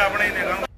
ਜੀ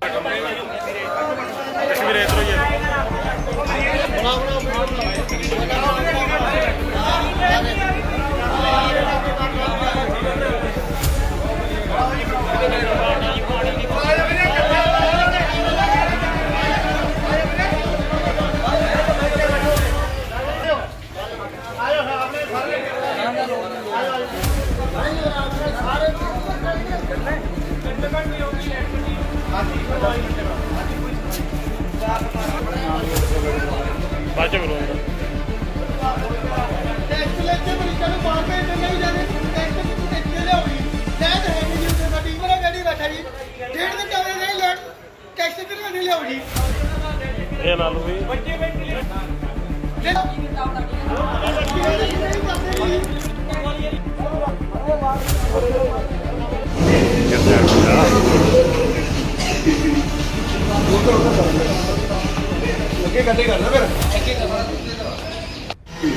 ਚ ਕਰੋ ਟੈਕਸ ਕੇ ਮਰੀਜ਼ਾਂ ਨੂੰ ਨੂੰ ਲਿਆਉਣੀ। ਲੈਟ ਹੈ ਨਹੀਂ ਜੀ ਉੱਥੇ ਸਾਡੀ ਬੜਾ ਗੱਡੀ ਬੈਠਾ ਜੀ। ਡੇਢ ਦਿਨ ਚਾਵੇ ਨਹੀਂ ਲੈਟ ਟੈਕਸ ਤੇ ਨਹੀਂ ਲਿਆਉ ਜੀ ਇਹ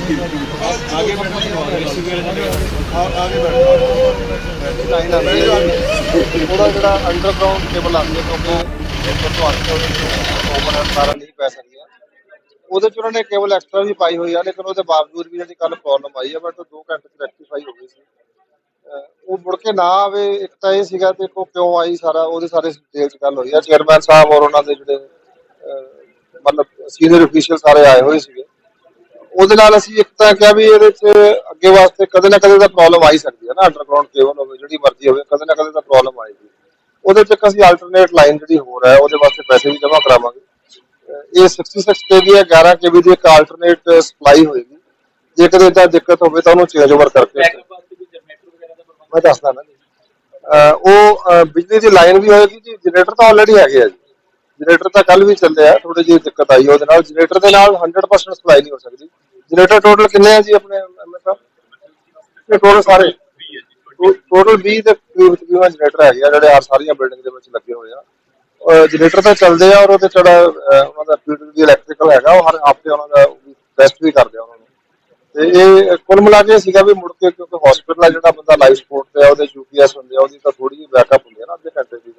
ਨਾਲ ਵੀ ਬੱਚੇ ਬੈਠੇ। ਨੇ ਜਿਹੜਾ ਅੰਡਰਗਰਾਉਂਡ ਕੇਬਲ ਆਉਂਦੀ ਹੈ, ਕਿਉਂਕਿ ਇੱਕ ਤੁਹਾਨੂੰ ਓਵਰ ਸਾਰਾ ਨਹੀਂ ਪੈ ਸਕਦੀਆਂ ਉਹਦੇ ਚ ਉਹਨਾਂ ਨੇ ਕੇਬਲ ਐਕਸਟਰਾ ਵੀ ਪਾਈ ਹੋਈ ਆ, ਲੇਕਿਨ ਉਹਦੇ ਬਾਵਜੂਦ ਵੀ ਜਿਹੜੀ ਕੱਲ ਪ੍ਰੋਬਲਮ ਆਈ ਆ ਬਟ 2 ਘੰਟੇ ਚ ਰੈਕਟੀਫਾਈ ਹੋ ਗਈ ਸੀ। ਉਹ ਮੁੜ ਕੇ ਨਾ ਆਵੇ, ਇੱਕ ਤਾਂ ਇਹ ਸੀਗਾ ਤੇ ਉਹ ਕਿਉਂ ਆਈ ਸਾਰਾ, ਉਹਦੇ ਸਾਰੇ ਡਿਟੇਲ ਗੱਲ ਹੋਈ ਆ। ਚੇਅਰਮੈਨ ਸਾਹਿਬ ਔਰ ਉਹਨਾਂ ਦੇ ਜਿਹੜੇ ਮਤਲਬ ਸੀਨੀਅਰ ਅਫੀਸ਼ੀਅਲ ਸਾਰੇ ਆਏ ਹੋਏ ਸੀਗੇ। ਉਹਦੇ ਨਾਲ ਅਸੀਂ ਇੱਕ ਤਾਂ ਕਿਹਾ ਵੀ ਇਹਦੇ ਚ ਅੱਗੇ ਵਾਸਤੇ ਕਦੇ ਨਾ ਕਦੇ ਤਾਂ ਪ੍ਰੋਬਲਮ ਆ ਹੀ ਸਕਦੀ ਹੈ ਨਾ ਅੰਡਰਗਰਾਉਂਡ ਕੇਬਲ ਹੋਵੇ ਜਿਹੜੀ ਮਰਜ਼ੀ ਹੋਵੇ ਕਦੇ ਨਾ ਕਦੇ ਤਾਂ ਪ੍ਰੋਬਲਮ ਆਏਗੀ ਉਹਦੇ ਚ ਅਸੀਂ ਆਲਟਰਨੇਟ ਲਾਈਨ ਜਿਹੜੀ ਹੋਰ ਹੈ ਉਹਦੇ ਵਾਸਤੇ ਪੈਸੇ ਵੀ ਜਮ੍ਹਾਂ ਕਰਾਵਾਂਗੇ। ਇਹ 66 ਕੇਵੀ ਹੈ 11 ਕੇਵੀ ਦੀ ਇੱਕ ਆਲਟਰਨੇਟ ਸਪਲਾਈ ਹੋਏਗੀ। ਜੇਕਰ ਇਹਦਾ ਦਿੱਕਤ ਹੋਵੇ ਤਾਂ ਉਹਨੂੰ ਚੇਂਜ ਓਵਰ ਕਰਕੇ ਮੈਂ ਦੱਸਦਾ ਨਾ ਜੀ। ਉਹ ਬਿਜਲੀ ਦੀ ਲਾਈਨ ਵੀ ਹੋਏਗੀ ਜੀ ਜਨਰੇਟਰ ਤਾਂ ਆਲਰੇਡੀ ਹੈਗੇ ਆ ਜੀ। ਜਨਰੇਟਰ ਤਾਂ ਕੱਲ ਵੀ ਚੱਲਿਆ ਥੋੜੀ ਜਿਹੀ ਦਿੱਕਤ ਆਈ ਉਹਦੇ ਨਾਲ। ਜਨਰੇਟਰ ਦੇ ਨਾਲ 100% ਸਪਲਾਈ ਨਹੀਂ ਹੋ ਸਕਦੀ। ਜਨਰੇਟਰ ਟੋਟਲ ਕਿੰਨੇ ਆ ਜੀ ਆਪਣੇ ਐਮਐਸ ਸਾਹਿਬ ਇਹ ਟੋਟਲ ਸਾਰੇ। ਟੋਟਲ 20 ਦੇ ਕਰੀਬ ਤਕਰੀਬਨ ਜਨਰੇਟਰ ਹੈਗੇ ਆ, ਜਿਹੜੇ ਆ ਸਾਰੀਆਂ ਬਿਲਡਿੰਗ ਦੇ ਵਿੱਚ ਲੱਗੇ ਹੋਏ ਆ। ਜਨਰੇਟਰ ਤਾਂ ਚੱਲਦੇ ਆ ਔਰ ਉਹਦੇ ਜਿਹੜਾ ਉਹਨਾਂ ਦਾ ਪੀਡਬਲਯੂ ਇਲੈਕਟ੍ਰੀਕਲ ਹੈਗਾ, ਉਹ ਹਰ ਹਫ਼ਤੇ ਉਹਨਾਂ ਦਾ ਟੈਸਟ ਵੀ ਕਰਦੇ ਆ ਉਹਨਾਂ ਨੂੰ। ਤੇ ਇਹ ਕੁੱਲ ਮਿਲਾ ਕੇ ਸੀਗਾ ਵੀ ਮੁੜ ਕੇ ਕਿਉਂਕਿ ਹਸਪੀਟਲ ਆ ਜਿਹੜਾ ਬੰਦਾ ਲਾਈਫ ਸਪੋਰਟ ਤੇ ਆ, ਉਹਦੇ ਯੂਪੀਐਸ ਹੁੰਦੇ ਆ, ਉਹਦੀ ਤਾਂ ਥੋੜੀ ਜਿਹੀ ਬੈਕਅਪ ਹੁੰਦੀ ਆ ਨਾ, ਅੱਧੇ ਘੰਟੇ ਦੀ।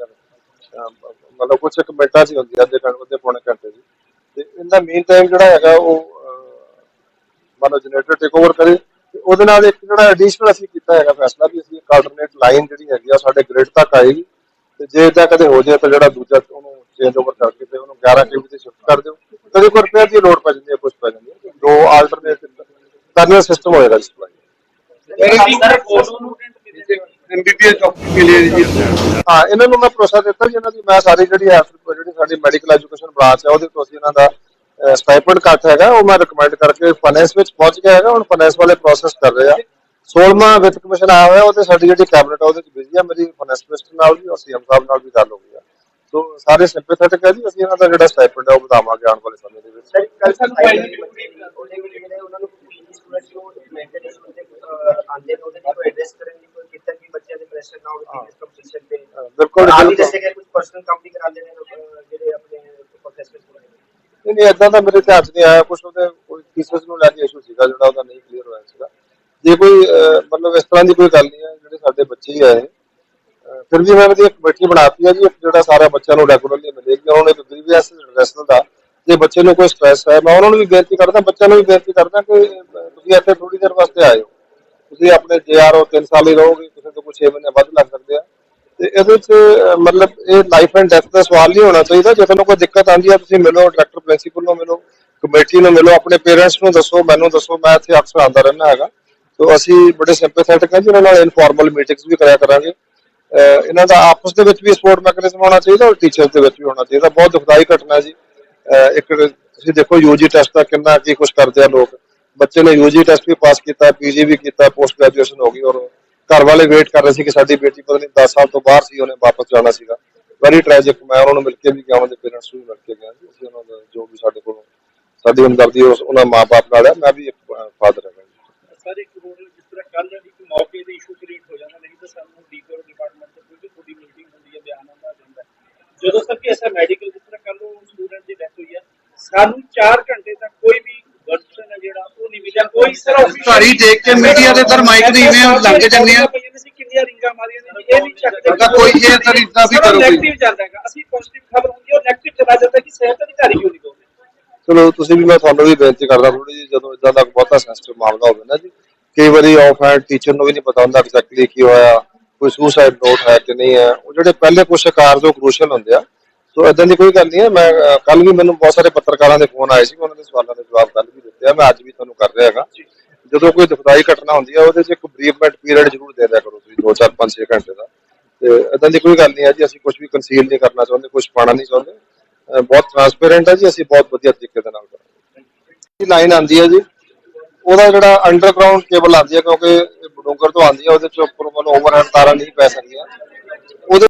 ਮਤਲਬ ਕੁਝ ਇੱਕ ਮਿੰਟਾਂ 'ਚ ਹੁੰਦੀ ਅੱਧੇ ਘੰਟੇ ਅੱਧੇ ਪੌਣੇ ਘੰਟੇ ਦੀ। ਤੇ ਇਹਦਾ ਮੇਨ ਟਾਈਮ ਜਿਹੜਾ ਹੈਗਾ ਉਹ ਮਤਲਬ ਜਨਰੇਟਰ ਟੇਕ ਓਵਰ ਕਰੇ ਤੇ ਉਹਦੇ ਨਾਲ ਇੱਕ ਜਿਹੜਾ ਐਡੀਸ਼ਨਲ ਅਸੀਂ ਕੀਤਾ ਹੈਗਾ ਫੈਸਲਾ ਵੀ ਅਸੀਂ ਇੱਕ ਲਾਈਨ ਜਿਹੜੀ ਹੈਗੀ ਆ ਸਾਡੇ ਗ੍ਰਿਡ ਤੱਕ ਆਏਗੀ ਤੇ ਜੇ ਤਾਂ ਕਦੇ ਹੋ ਜਾਏ ਤਾਂ ਜਿਹੜਾ ਦੂਜਾ ਉਹਨੂੰ ਚੇਂਜ ਓਵਰ ਕਰਕੇ ਤੇ ਉਹਨੂੰ 11 ਕੇਵੀ ਤੇ ਸ਼ਿਫਟ ਕਰ ਦਿਓ। ਕਦੇ ਕੋਈ ਰਿਪੇਅਰ ਦੀ ਲੋਡ ਪੈ ਜਾਂਦੀ ਹੈ ਕੁਝ ਪੈ ਜਾਂਦੀ ਹੈ ਦੋ ਆਲਟਰਨੇਟ ਕਰਨਲ ਸਿਸਟਮ ਹੋਏਗਾ ਇਸ ਲਈ ਜਿਹੜੀ ਸਰ ਕੋਲ ਨੂੰ ਐਮਬੀਬੀਏ ਡਾਕਟਰ ਮਿਲੇ ਜੀ ਹਾਂ ਇਹਨਾਂ ਨੂੰ ਮੈਂ ਭਰੋਸਾ ਦਿੱਤਾ ਜੀ ਦੀ ਮੈਂ ਸਾਰੀ ਜਿਹੜੀ ਹੈ ਜਿਹੜੀ ਸਾਡੀ ਮੈਡੀਕਲ ਐਜੂਕੇਸ਼ਨ ਬ੍ਰਾਂਚ ਹੈ ਉਹਦੇ ਤੋਂ ਅਸੀਂ ਦਾ ਸਟਾਈਪੈਂਡ ਕੱਟ ਹੈਗਾ ਉਹ ਮੈਂ ਰეკਮੈਂਡ ਕਰਕੇ ਫਾਈਨੈਂਸ ਵਿੱਚ ਪਹੁੰਚ ਗਿਆ ਹੈਗਾ ਹੁਣ ਫਾਈਨੈਂਸ ਵਾਲੇ ਪ੍ਰੋਸੈਸ ਕਰ ਰਹੇ ਆ 16ਵਾਂ ਵਿੱਤ ਕਮਿਸ਼ਨ ਆਇਆ ਹੋਇਆ ਉਹਦੇ ਸਾਡੀ ਜਿਹੜੀ ਕੈਬਨਿਟ ਉਹਦੇ ਵਿੱਚ ਬਿਜ਼ੀ ਆ ਮੇਰੀ ਫਾਈਨੈਂਸ ਮਿਨਿਸਟਰ ਨਾਲ ਵੀ ਔਰ ਸੀਐਮ ਨਾਲ ਵੀ ਗੱਲ ਹੋ ਗਈ ਆ ਸੋ ਸਾਰੇ ਸਿੰਪੈਥੈਟਿਕ ਹੈ ਜੀ ਅਸੀਂ ਇਹਨਾਂ ਦਾ ਜਿਹੜਾ ਸਟਾਈਪੈਂਡ ਹੈ ਉਹ ਵਧਾਵਾਂਗੇ ਆਉਣ ਵਾਲੇ ਸਮੇਂ ਦੇ ਵਿੱਚ। ਤੇ ਬਿਲਕੁਲ ਆਪ ਕੁਝ ਪਰਸਨਲ ਜਿਹੜੇ ਆਪਣੇ ਨਹੀਂ ਨਹੀਂ ਏਦਾਂ ਦਾ ਮੇਰੇ ਧਿਆਨ 'ਚ ਨਹੀਂ ਆਇਆ ਕੁਝ ਉਹਦੇ ਕੋਈ ਥੀਸਿਸ ਨੂੰ ਲੈ ਕੇ ਇਸ਼ੂ ਸੀਗਾ ਜਿਹੜਾ ਉਹਦਾ ਨਹੀਂ ਕਲੀਅਰ ਹੋਇਆ ਸੀਗਾ। ਜੇ ਕੋਈ ਅਹ, ਮਤਲਬ ਇਸ ਤਰ੍ਹਾਂ ਦੀ ਕੋਈ ਗੱਲ ਨਹੀਂ ਹੈ ਜਿਹੜੇ ਸਾਡੇ ਬੱਚੇ ਹੀ ਆਏ ਅਹ, ਫਿਰ ਵੀ ਮੈਂ ਉਹਦੀ ਇੱਕ ਕਮੇਟੀ ਬਣਾਤੀ ਹੈ ਜੀ ਇੱਕ ਜਿਹੜਾ ਸਾਰਾ ਬੱਚਿਆਂ ਨੂੰ ਰੈਗੂਲਰਲੀ ਮਿਲੇਗੀ ਉਹਨਾਂ ਨੂੰ ਇੱਕ ਗ੍ਰੀਵੀਅਸ ਰੈਸਲ ਦਾ। ਜੇ ਬੱਚੇ ਨੂੰ ਕੋਈ ਸਟ੍ਰੈਸ ਹੈ ਮੈਂ ਉਹਨਾਂ ਨੂੰ ਵੀ ਬੇਨਤੀ ਕਰਦਾ ਬੱਚਿਆਂ ਨੂੰ ਵੀ ਬੇਨਤੀ ਕਰਦਾ ਕਿ ਅਹ, ਤੁਸੀਂ ਇੱਥੇ ਥੋੜੀ ਦੇਰ ਵਾਸਤੇ ਹੋ ਤੁਸੀਂ ਆਪਣੇ ਜੇਆਰਓ 3 ਸਾਲ ਹੀ ਰਹੋਗੇ। ਤੋਂ 6 ਮਹੀਨੇ ਵੱਧ ਲੱਗ ਸਕਦੇ ਆ। ਤੇ ਇਹਦੇ ਵਿੱਚ ਮਤਲਬ ਇਹ ਲਾਈਫ ਐਂਡ ਡੈਥ ਦਾ ਸਵਾਲ ਨਹੀਂ ਹੋਣਾ ਚਾਹੀਦਾ। ਜੇ ਤੁਹਾਨੂੰ ਕੋਈ ਦਿੱਕਤ ਆਉਂਦੀ ਹੈ ਤੁਸੀਂ ਮਿਲੋ ਡਾਇਰੈਕਟਰ ਪ੍ਰਿੰਸੀਪਲ ਨੂੰ ਮਿਲੋ ਕਮੇਟੀ ਨੂੰ ਮਿਲੋ, ਆਪਣੇ ਪੇਰੈਂਟਸ ਨੂੰ ਦੱਸੋ, ਮੈਨੂੰ ਦੱਸੋ, ਮੈਂ ਇੱਥੇ ਅਕਸਰ ਆਉਂਦਾ ਰਹਿਣਾ ਹੈਗਾ। ਸੋ ਅਸੀਂ ਬੜੇ ਸਿੰਪੈਥੈਟਿਕ ਹਾਂ ਜੀ ਨਾਲ ਇਨਫਾਰਮਲ ਮੀਟਿੰਗਸ ਵੀ ਕਰਿਆ ਕਰਾਂਗੇ। ਇਹਨਾਂ ਦਾ ਆਪਸ ਦੇ ਵਿੱਚ ਵੀ ਸਪੋਰਟ ਮੈਕੈਨਿਜ਼ਮ ਹੋਣਾ ਚਾਹੀਦਾ ਔਰ ਟੀਚਰਸ ਦੇ ਵਿੱਚ ਵੀ ਹੋਣਾ ਚਾਹੀਦਾ। ਬਹੁਤ ਦੁਖਦਾਈ ਘਟਨਾ ਜੀ। ਇੱਕ ਤੁਸੀਂ ਦੇਖੋ ਯੂਜੀ ਟੈਸਟ ਦਾ ਕਿੰਨਾ ਕੀ ਕੁਝ ਕਰਦੇ ਆ ਲੋਕ। ਬੱਚੇ ਨੇ ਯੂਜੀ ਟੈਸਟ ਵੀ ਪਾਸ ਕੀਤਾ ਪੀਜੀ ਵੀ ਕੀਤਾ ਪੋਸਟ ਗ੍ਰੈਜੂਏਸ਼ਨ ਹੋ ਗਈ ਔਰ ਘਰ ਵਾਲੇ ਵੇਟ ਕਰ ਰਹੇ ਸੀ ਕਿ ਸਾਡੀ ਬੇਟੀ ਪਤਾ ਨਹੀਂ 10 ਸਾਲ ਤੋਂ ਬਾਹਰ ਸੀ, ਉਹਨੇ ਵਾਪਸ ਜਾਣਾ ਸੀਗਾ। ਵੈਰੀ ਟ੍ਰੈਜਿਕ ਮੈਂ ਉਹਨਾਂ ਨੂੰ ਮਿਲ ਕੇ ਵੀ ਗਿਆ, ਉਹਨਾਂ ਦੇ ਪੇਰੈਂਟਸ ਨੂੰ ਵੀ ਮਿਲ ਕੇ ਗਿਆ ਜੀ। ਅਸੀਂ ਉਹਨਾਂ ਦਾ ਜੋ ਵੀ ਸਾਡੇ ਕੋਲ ਸਾਡੀ ਹਮਦਰਦੀ ਉਸ, ਉਹਨਾਂ ਮਾਪੇ ਨਾਲ ਹੈ ਮੈਂ ਵੀ ਇੱਕ ਫਾਦਰ ਹਾਂ ਜੀ। ਸਰ, ਇੱਕ ਹੋਰ ਜਿਸ ਤਰ੍ਹਾਂ ਕੱਲ ਇੱਕ ਮੌਕੇ ਤੇ ਇਸ਼ੂ ਕ੍ਰੀਏਟ ਹੋ ਜਾਂਦਾ ਨਹੀਂ ਤਾਂ ਸਾਨੂੰ ਲੀਗਲ ਡਿਪਾਰਟਮੈਂਟ ਤੋਂ ਕੋਈ ਥੋੜੀ ਮੀਟਿੰਗ ਹੁੰਦੀ ਹੈ, ਬਿਆਨ ਆਉਂਦਾ ਜਾਂਦਾ। ਹੈ। ਜਦੋਂ ਤੱਕ ਕਿ ਐਸਾ ਮੈਡੀਕਲ ਜਿਸ ਤਰ੍ਹਾਂ ਕੱਲ ਉਹ ਸਟੂਡੈਂਟ ਦੀ ਡੈਥ ਹੋਈ ਹੈ, ਸਾਨੂੰ 4 ਘੰਟੇ ਤੱਕ ਕੋਈ ਵੀ ਵਰਸ਼ਨ ਹੈ ਜਿਹੜਾ ਉਹ ਨਹੀਂ ਸਿਰ ਹੀ ਦੇਖ ਕੇ media ਦੇ ਦਰ mic ਦੇ ਇਵੇਂ ਲੰਘ ਜਾਂਦੇ ਆ। ਸੀ ਕਿੰਨੀਆਂ ਰਿੰਗਾਂ ਮਾਰੀਆਂ ਨੇ ਇਹ ਨਹੀਂ ਚੱਕਦੇ ਅਗਰ ਕੋਈ ਇਹ ਤਰੀਕਾ ਵੀ ਕਰੋ ਕੋਈ। ਨੈਗੇਟਿਵ ਚੱਲਦਾ ਹੈਗਾ। ਅਸੀਂ ਪੋਜ਼ਿਟਿਵ ਖਬਰ ਹੁੰਦੀ ਹੈ ਉਹ ਨੈਗੇਟਿਵ ਚਲਾ ਜਾਂਦਾ ਕਿ ਸਿਹਤ ਅਧਿਕਾਰੀ ਕਿਉਂ ਨਹੀਂ ਬੋਲਦੇ ਚਲੋ ਤੁਸੀਂ ਵੀ ਮੈਂ ਤੁਹਾਨੂੰ ਵੀ ਬੇਨਤੀ ਕਰਦਾ ਥੋੜੀ ਜਿਹੀ ਜਦੋਂ ਇਦਾਂ ਦਾ ਬਹੁਤਾ ਸੈਂਸਿਟਿਵ ਮਾਮਲਾ ਹੋਵੇ ਨਾ ਜੀ ਕਈ ਵਾਰੀ ਆਫ ਹੈਂਡ ਟੀਚਰ ਨੂੰ ਵੀ ਨਹੀਂ ਪਤਾ ਹੁੰਦਾ ਐਗਜ਼ੈਕਟਲੀ ਕੀ ਹੋਇਆ ਕੋਈ ਸੁਸਾਈਡ ਨੋਟ ਹੈ ਕਿ ਨਹੀਂ ਹੈ। ਉਹ ਜਿਹੜੇ ਪਹਿਲੇ ਕੁਝ ਸ਼ਿਕਾਰ ਜੋ ਕ੍ਰੂਸ਼ਲ ਹੁੰਦੇ ਆ ਸੋ ਇਦਾਂ ਦੀ ਕੋਈ ਗੱਲ ਨਹੀਂ ਹੈ। ਮੈਂ ਕੱਲ ਵੀ ਮੈਨੂੰ ਬਹੁਤ ਸਾਰੇ ਪੱਤਰਕਾਰਾਂ ਦੇ ਫੋਨ ਆਏ ਸੀ ਉਹਨਾਂ ਦੇ ਸਵਾਲਾਂ ਦੇ ਜਵਾਬ ਕੱਲ ਵੀ ਦਿੱਤੇ ਆ। ਮੈਂ ਅੱਜ ਵੀ ਤੁਹਾਨੂੰ ਕਰ ਰਿਹਾ ਹੈਗਾ। ਜਦੋਂ ਕੋਈ ਦੁਖਦਾਈ ਘਟਨਾ ਹੁੰਦੀ ਹੈ ਉਹਦੇ 'ਚ ਇੱਕ ਬਰੀਫਮੈਂਟ ਪੀਰੀਅਡ ਜ਼ਰੂਰ ਦੇ ਦਿਆ ਕਰੋ ਤੁਸੀਂ 2 4 5 6 ਘੰਟੇ ਦਾ। ਤੇ ਇਦਾਂ ਦੀ ਕੋਈ ਗੱਲ ਨਹੀਂ ਹੈ ਜੀ, ਅਸੀਂ ਕੁਝ ਵੀ ਕੰਸੀਲ ਨਹੀਂ ਕਰਨਾ ਚਾਹੁੰਦੇ ਕੁਝ ਪਾਣਾ ਨਹੀਂ ਚਾਹੁੰਦੇ। ਬਹੁਤ ਟਰਾਂਸਪੇਰੈਂਟ ਹੈ ਜੀ, ਅਸੀਂ ਬਹੁਤ ਵਧੀਆ ਤਰੀਕੇ ਦੇ ਨਾਲ ਕਰਾਂਗੇ। ਇਹ ਲਾਈਨ ਆਂਦੀ ਹੈ ਜੀ, ਉਹਦਾ ਜਿਹੜਾ ਅੰਡਰਗਰਾਉਂਡ ਕੇਬਲ ਆਂਦੀ ਹੈ ਕਿਉਂਕਿ ਇਹ ਬਡੂੰਗਰ ਤੋਂ ਆਂਦੀ ਹੈ ਉਹਦੇ ਚ ਉੱਪਰ ਮਨ ਓਵਰਹੈਡ ਤਾਰਾਂ ਨਹੀਂ ਪੈ ਸਕਦੀਆਂ। ਉਹਦੇ